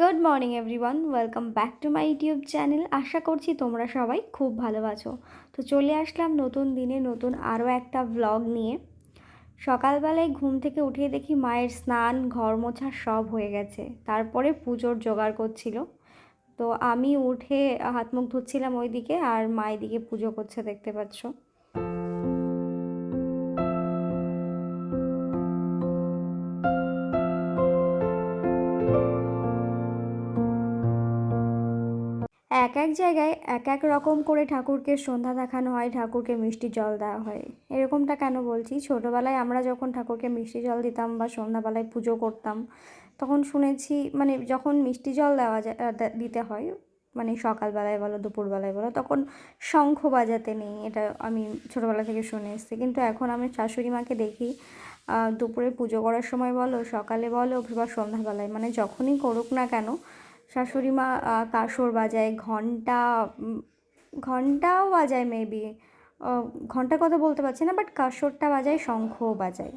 Good morning everyone welcome back to my YouTube channel আশা করছি তোমরা সবাই খুব ভালো আছো। তো চলে আসলাম নতুন দিনে নতুন আরও একটা ভ্লগ নিয়ে। সকালবেলায় ঘুম থেকে উঠিয়ে দেখি মায়ের স্নান, ঘর মোছা সব হয়ে গেছে। তারপরে পুজোর জোগাড় করছিল। তো আমি উঠে হাত মুখ ধুচ্ছিলাম ওইদিকে আর মা এদিকে পুজো করছে দেখতে পাচ্ছ। এক এক জায়গায় এক এক রকম করে ঠাকুরকে সন্ধ্যা দেখানো হয়, ঠাকুরকে মিষ্টি জল দেওয়া হয়। এরকমটা কেন বলছি? ছোটোবেলায় আমরা যখন ঠাকুরকে মিষ্টি জল দিতাম বা সন্ধ্যাবেলায় পুজো করতাম, তখন শুনেছি মানে যখন মিষ্টি জল দেওয়া যায় দিতে হয় মানে সকালবেলায় বলো, দুপুরবেলায় বলো, তখন শঙ্খ বাজাতে নেই, এটা আমি ছোটোবেলা থেকে শুনে এসেছি। কিন্তু এখন আমি শাশুড়ি মাকে দেখি দুপুরে পুজো করার সময় বলো, সকালে বলো বা সন্ধ্যাবেলায় মানে যখনই করুক না কেন শাশুড়ি মা কাসর বাজায় ঘণ্টা ঘন্টাও বাজায় মেবি ঘণ্টার কথা বলতে পারছি না বাট কাসরটা বাজায় শঙ্খও বাজায়।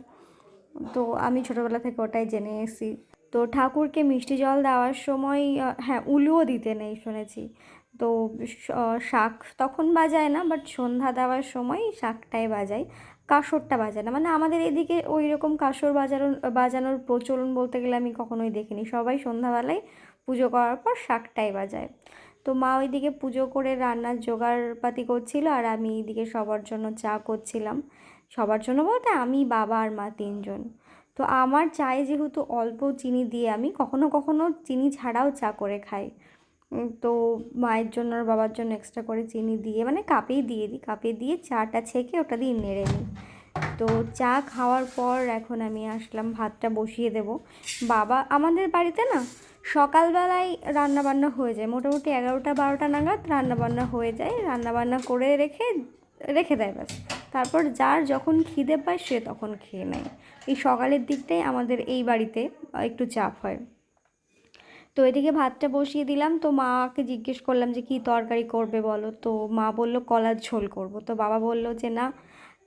তো আমি ছোটোবেলা থেকে ওটাই জেনে এসেছি। তো ঠাকুরকে মিষ্টি জল দেওয়ার সময় হ্যাঁ উলুও দিতে নেই শুনেছি। তো শ- আহ, শাঁখ তখন বাজায় না বাট সন্ধ্যা দেওয়ার সময় শাঁখটাই বাজায়। কাসরটা বাজায় না মানে আমাদের এদিকে ওই রকম কাসর বাজানোর বাজানোর প্রচলন বলতে গেলে আমি কখনোই দেখিনি। সবাই সন্ধ্যাবেলায় পুজো করার পর শাকটাই বাজায়। তো মা ওইদিকে পুজো করে রান্নার জোগাড়পাতি করছিল আর আমি এইদিকে সবার জন্য চা করছিলাম। সবার জন্য বলতে আমি, বাবা আর মা তিনজন। তো আমার চায়ে যেহেতু অল্প চিনি দিয়ে আমি কখনো কখনো চিনি ছাড়াও চা করে খাই। তো মায়ের জন্য আর বাবার জন্য এক্সট্রা করে চিনি দিয়ে মানে কাপেই দিয়ে দিই। কাপে দিয়ে চাটা ছেঁকে ওটা দিয়ে নেড়ে নিই। তো চা খাওয়ার পর এখন আমি আসলাম, ভাতটা বসিয়ে দেব। বাবা, আমাদের বাড়িতে না সকালবেলায় রান্না বান্না হয়ে যায়। মোটামুটি এগারোটা, বারোটা নাগাদ রান্না বান্না হয়ে যায়। রান্না বান্না করে রেখে রেখে দেয় ব্যাস। তারপর যার যখন খিদে পায়, সে তখন খেয়ে নেয়। এই সকালের দিকটাই আমাদের এই বাড়িতে একটু চাপ হয়। তো এদিকে ভাতটা বসিয়ে দিলাম। তো মাকে জিজ্ঞেস করলাম যে, কী তরকারি করবে বলো? তো মা বলল, কলার ঝোল করব। তো বাবা বলল যে, না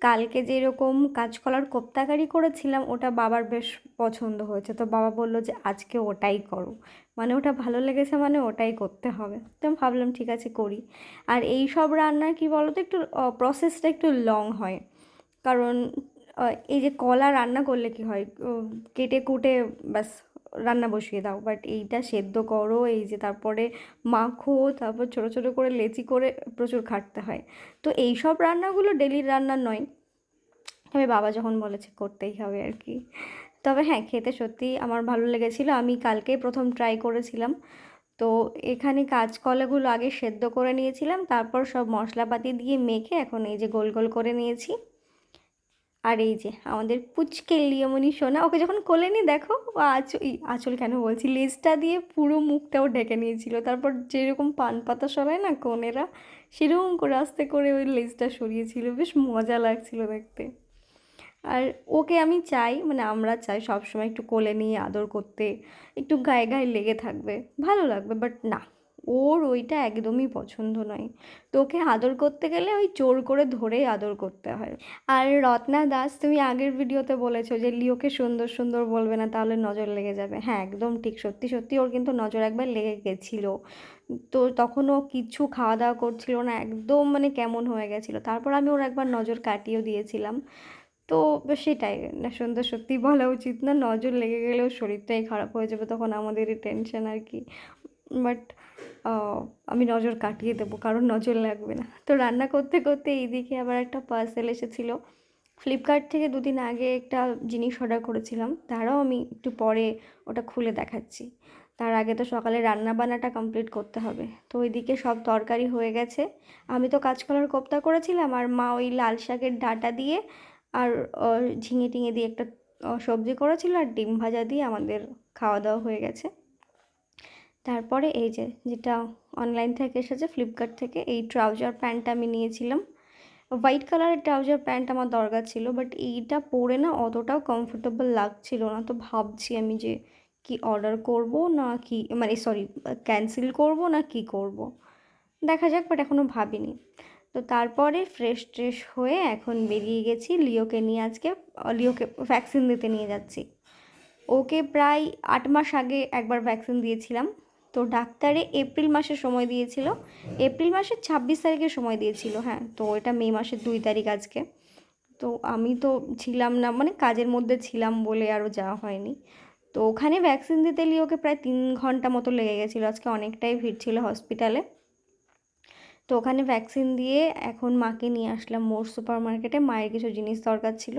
কালকে যেরকম কাঁচকলার কোপ্তাকারি করেছিলাম, ওটা বাবার বেশ পছন্দ হয়েছে। তো বাবা বলল যে, আজকে ওটাই করো। মানে ওটা ভালো লেগেছে মানে ওটাই করতে হবে। তো আমি ভাবলাম, ঠিক আছে, করি। আর এই সব রান্নার কি বলো তো একটু প্রসেসটা একটু লং হয়। কারণ এই যে কলা রান্না করলে কি হয় কেটে কুটে, ব্যাস রান্না বসিয়ে দাও। বাট এইটা সেদ্ধ করো, এই যে তারপরে মাখো, তারপর ছোটো ছোটো করে লেচি করে প্রচুর খাটতে হয়। তো এই সব রান্নাগুলো ডেলির রান্না নয়। তবে বাবা যখন বলেছে করতেই হবে আর কি। তবে হ্যাঁ খেতে সত্যিই আমার ভালো লেগেছিলো। আমি কালকেই প্রথম ট্রাই করেছিলাম। তো এখানে কাঁচকলাগুলো আগে সেদ্ধ করে নিয়েছিলাম। তারপর সব মশলাপাতি দিয়ে মেখে এখন এই যে গোল গোল করে নিয়েছি। আর এই যে আমাদের পুচকে লিওমনি সোনা, ওকে যখন কোলে নি দেখো, ও আঁচল আঁচল কেন বলছি, লেজটা দিয়ে পুরো মুখটাও ঢেকে নিয়েছিল। তারপর যেরকম পান পাতা সরায় না কনেরা, সেরকম করে আস্তে করে ওই লেজটা সরিয়েছিল। বেশ মজা লাগছিল দেখতে। আর ওকে আমি চাই মানে আমরা চাই সবসময় একটু কোলে নিয়ে আদর করতে, একটু গায়ে গায়ে লেগে থাকবে। ভালো লাগবে বাট না। ওর ওইটা একদমই পছন্দ নয়। তো ওকে আদর করতে গেলে ওই জোর করে ধরেই আদর করতে হয়। আর রত্না দাস, তুমি আগের ভিডিওতে বলেছ যে লিওকে সুন্দর সুন্দর বলবে না, তাহলে নজর লেগে যাবে। হ্যাঁ একদম ঠিক। সত্যি সত্যি ওর কিন্তু নজর একবার লেগে গেছিল। তো তখন ও কিচ্ছু খাওয়া দাওয়া করছিল না, একদম মানে কেমন হয়ে গেছিল। তারপর আমি ওর একবার নজর কাটিয়েও দিয়েছিলাম। তো সেটাই, না সুন্দর সত্যি বলা উচিত না, নজর লেগে গেলেও শরীরটাই খারাপ হয়ে যাবে, তখন আমাদেরই টেনশন আর কি। বাট আমি নজর কাটিয়ে দেবো, কারণ নজর লাগবে না। তো রান্না করতে করতে এইদিকে আবার একটা পার্সেল এসেছিল। ফ্লিপকার্ট থেকে দুদিন আগে একটা জিনিস অর্ডার করেছিলাম, তারাও আমি একটু পরে ওটা খুলে দেখাচ্ছি। তার আগে তো সকালে রান্না বান্নাটা কমপ্লিট করতে হবে। তো ওইদিকে সব তরকারি হয়ে গেছে। আমি তো কাঁচকলার কোপ্তা করেছিলাম, আর মা ওই লাল শাকের ডাঁটা দিয়ে আর ঝিঙে টিঙে দিয়ে একটা সবজি করেছিল, আর ডিম ভাজা দিয়ে আমাদের খাওয়া দাওয়া হয়ে গেছে। তারপরে এই যে যেটা অনলাইন থেকে এসেছে ফ্লিপকার্ট থেকে, এই ট্রাউজার প্যান্টটা আমি নিয়েছিলাম। হোয়াইট কালারের ট্রাউজার প্যান্ট আমার দরকার ছিল বাট এইটা পরে না অতটাও কমফোর্টেবল লাগছিল না। তো ভাবছি আমি যে কি অর্ডার করব না কি মানে সরি ক্যান্সেল করব না কি করব? দেখা যাক বাট এখনও ভাবিনি। তো তারপরে ফ্রেশ ট্রেশ হয়ে এখন বেরিয়ে গেছি লিওকে নিয়ে আজকে, লিওকে ভ্যাকসিন দিতে নিয়ে যাচ্ছি। ওকে প্রায় আট মাস আগে একবার ভ্যাকসিন দিয়েছিলাম। তো ডাক্তারে এপ্রিল মাসে সময় দিয়েছিল। এপ্রিল মাসের ছাব্বিশ তারিখে সময় দিয়েছিল হ্যাঁ। তো এটা মে মাসের দুই তারিখ আজকে। তো আমি তো ছিলাম না মানে কাজের মধ্যে ছিলাম বলে আরও যাওয়া হয়নি। তো ওখানে ভ্যাকসিন দিতে লিওকে প্রায় তিন ঘণ্টা মতো লেগে গেছিল। আজকে অনেকটাই ভিড় ছিল হসপিটালে তো ওখানে ভ্যাকসিন দিয়ে এখন মাকে নিয়ে আসলাম মোর সুপার মার্কেটে মায়ের কিছু জিনিস দরকার ছিল।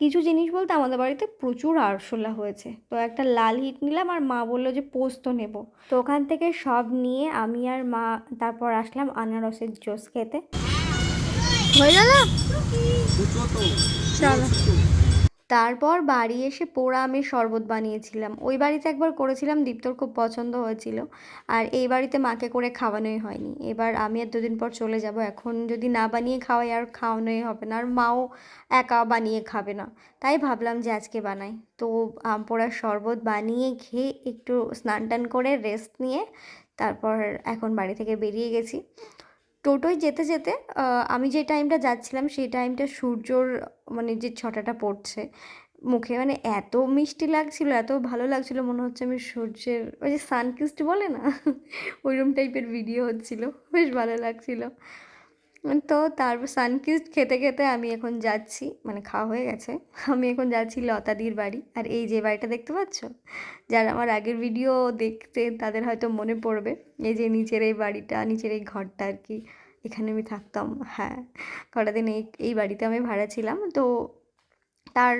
কিছু জিনিস বলতে আমাদের বাড়িতে প্রচুর আরশোলা হয়েছে। তো একটা লাল হিট নিলাম আর মা বলল যে পোস্ত নেব। তো ওখান থেকে সব নিয়ে আমি আর মা তারপর আসলাম আনারসের জোস খেতে। হয়ে গেল? চলো। তারপর বাড়ি এসে পোড়া আমের শরবত বানিয়েছিলাম। ওই বাড়িতে একবার করেছিলাম, দীপ্তর খুব পছন্দ হয়েছিল। আর এই বাড়িতে মাকে করে খাওয়ানোই হয়নি। এবার আমি আর দুদিন পর চলে যাব। এখন যদি না বানিয়ে খাওয়াই, আর খাওয়ানোই হবে না। আর মাও একা বানিয়ে খাবে না। তাই ভাবলাম যে আজকে বানাই। তো আম পোড়ার শরবত বানিয়ে খেয়ে একটু স্নান টান করে রেস্ট নিয়ে তারপর এখন বাড়ি থেকে বেরিয়ে গেছি। টোটোয় যেতে যেতে আমি যে টাইমটা যাচ্ছিলাম সেই টাইমটা সূর্যর মানে যে ছটাটা পড়ছে মুখে মানে এত মিষ্টি লাগছিল, এত ভালো লাগছিল, মনে হচ্ছে আমি সূর্যের, ওই যে সানকিস্ট বলে না? ওইরকম টাইপের ভিডিও হচ্ছিল, বেশ ভালো লাগছিল। তো তারপর সানকিস্ট খেতে খেতে আমি এখন যাচ্ছি মানে খাওয়া হয়ে গেছে। আমি এখন যাচ্ছি লতাদির বাড়ি। আর এই যে বাড়িটা দেখতে পাচ্ছ? যারা আমার আগের ভিডিও দেখতে তাদের হয়তো মনে পড়বে। এই যে নিচের এই বাড়িটা, নিচের এই ঘরটা আর কি, এখানে আমি থাকতাম। হ্যাঁ কটা দিন এই এই বাড়িতে আমি ভাড়া ছিলাম। তো তার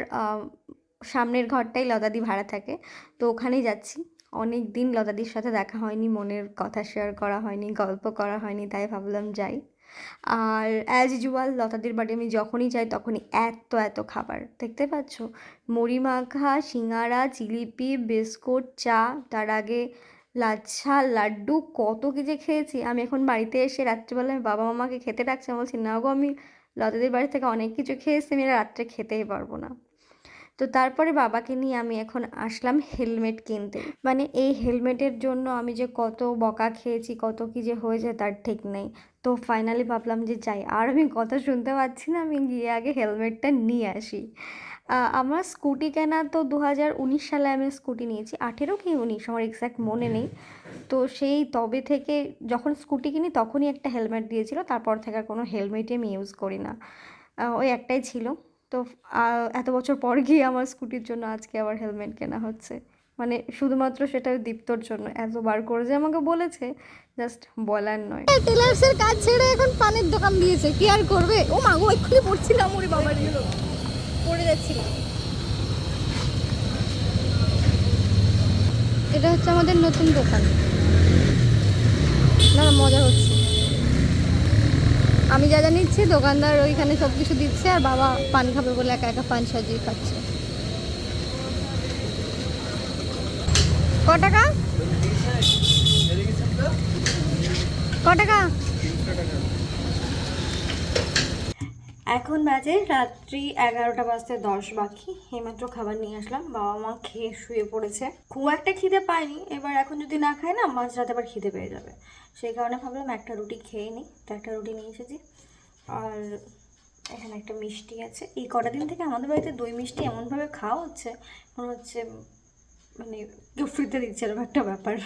সামনের ঘরটাই লতাদি ভাড়া থাকে। তো ওখানেই যাচ্ছি। অনেক দিন লতাদির সাথে দেখা হয়নি, মনের কথা শেয়ার করা হয়নি, গল্প করা হয়নি, তাই ভাবলাম যাই। আর অ্যাজ ইউজুয়াল লতাদের বাড়ি আমি যখনই যাই তখনই এত এত খাবার। দেখতে পাচ্ছ? মুড়ি মাখা, সিঙ্গারা, জিলিপি, বিস্কুট, চা, তার আগে লাচ্ছা, লাড্ডু, কত কি যে খেয়েছি। আমি এখন বাড়িতে এসে রাত্রিবেলায় বাবা মামাকে খেতে ডাকছে, আমি বলছি না গো, আমি লতাদের বাড়ি থেকে অনেক কিছু খেয়েছি আমি রাত্রে খেতেই পারব না। তো তারপরে বাবাকে নিয়ে আমি এখন আসলাম হেলমেট কিনতে। মানে এই হেলমেটের জন্য আমি যে কত বকা খেয়েছি, কত কি যে হয়েছে তার ঠিক নেই। তো ফাইনালি ভাবলাম যে যাই, আর আমি কথা শুনতে পাচ্ছি না, আমি গিয়ে আগে হেলমেটটা নিয়ে আসি। আমার স্কুটি কেনা তো দু হাজার উনিশ সালে আমি স্কুটি নিয়েছি, আঠেরো কি উনিশ, আমার এক্স্যাক্ট মনে নেই। তো সেই তবে থেকে যখন স্কুটি কিনি তখনই একটা হেলমেট দিয়েছিল, তারপর থেকে আর কোনো হেলমেটই আমি ইউজ করি না। ওই একটাই ছিল। তো এত বছর পর গিয়ে আমার স্কুটির জন্য আজকে আবার হেলমেট কেনা হচ্ছে। মানে শুধুমাত্র সেটা দীপ্তর জন্য। এতবার করে যে আমাকে বলেছে জাস্ট বলার নয়। টেলার্সের কাজ ছেড়ে এখন পানের দোকান দিয়েছে। কি আর করবে? ও মা গো এক্ষুনি পড়ছিলাম ওরে বাবা পড়ে যাচ্ছিলাম। এটা হচ্ছে আমাদের নতুন দোকান। না, মজা হচ্ছে। আমি যা যা নিচ্ছি, দোকানদার ওইখানে সব কিছু দিচ্ছে আর বাবা পান খাবে বলে একা একা পান সাজিয়ে খাচ্ছে। ক টাকা? ক টাকা? এখন বাজে রাত্রি এগারোটা বাজতে দশ বাকি। এইমাত্র খাবার নিয়ে আসলাম, বাবা মা খেয়ে শুয়ে পড়েছে। খুব একটা খিদে পায়নি, এবার এখন যদি না খায় না, মাঝ রাতে আবার খিদে পেয়ে যাবে। সেই কারণে ভাবলাম একটা রুটি খেয়ে নিই, তো একটা রুটি নিয়ে এসেছি। আর এখানে একটা মিষ্টি আছে। এই কটা দিন থেকে আমাদের বাড়িতে দই মিষ্টি এমনভাবে খাওয়া হচ্ছে, মনে হচ্ছে মানে কেউ ফ্রিতে দিচ্ছে এরকম একটা ব্যাপার।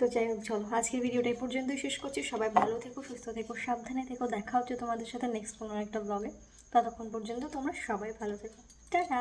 তো যাই হোক, চলো। আজকের ভিডিওটা এই পর্যন্তই শেষ করছি। সবাই ভালো থেকো, সুস্থ থেকো, সাবধানে থেকো। দেখা হচ্ছে তোমাদের সাথে নেক্সট কোনো একটা ব্লগে ততক্ষণ পর্যন্ত তোমরা সবাই ভালো থেকো। টাটা!